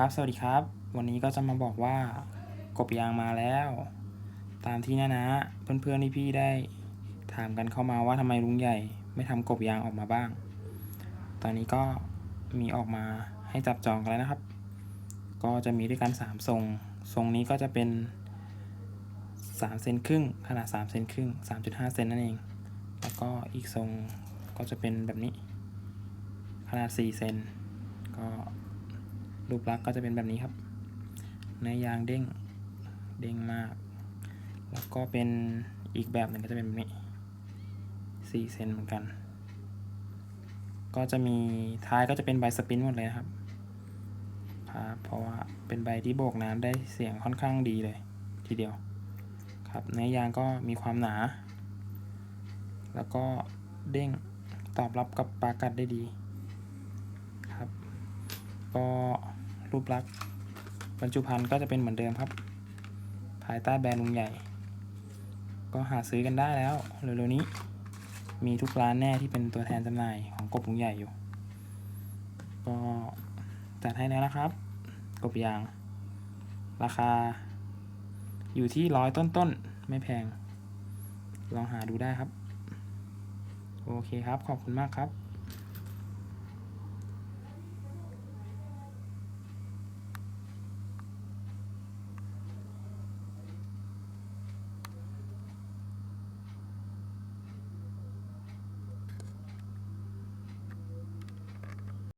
ครับ สวัสดีครับ วันนี้ก็จะมาบอกว่ากบยางมาแล้ว ตามที่นะนะ เพื่อนๆที่พี่ได้ถามกันเข้ามาว่าทำไมลุงใหญ่ ไม่ทำกบยางออกมาบ้าง ตอนนี้ก็มีออกมาให้จับจองกันแล้วนะครับ ก็จะมีด้วยกันสามทรง ทรงนี้ก็จะเป็นสามเซนครึ่งขนาดสามเซนครึ่งสามจุดห้าเซนนั่นเอง แล้วก็อีกทรงก็จะเป็นแบบนี้ ขนาดสี่เซน รูปลักษณ์ก็จะเป็นแบบนี้ครับเนื้อยางเด้งเด้งมาก แล้วก็เป็นอีกแบบหนึ่งก็จะเป็นแบบนี้สี่เซนเหมือนกัน ก็จะมีท้ายก็จะเป็นใบสปินหมดเลยนะครับครับเพราะว่าเป็นใบที่โบกน้ำได้เสียงค่อนข้างดีเลย ทีเดียวครับเนื้อยางก็มีความหนา แล้วก็เด้งตอบรับกับปากัดได้ดีครับ ก็ รูปลักษณ์บรรจุภัณฑ์ก็จะเป็นเหมือนเดิมครับ ภายใต้แบรนด์ลุงใหญ่ ก็หาซื้อกันได้แล้วเร็วๆนี้ มีทุกร้านแน่ที่เป็นตัวแทนจำหน่ายของกบลุงใหญ่อยู่ ก็จัดให้แล้วนะครับ กบยาง ราคา อยู่ที่ร้อยต้นๆ ไม่แพง ลองหาดูได้ครับ โอเคครับ ขอบคุณมากครับ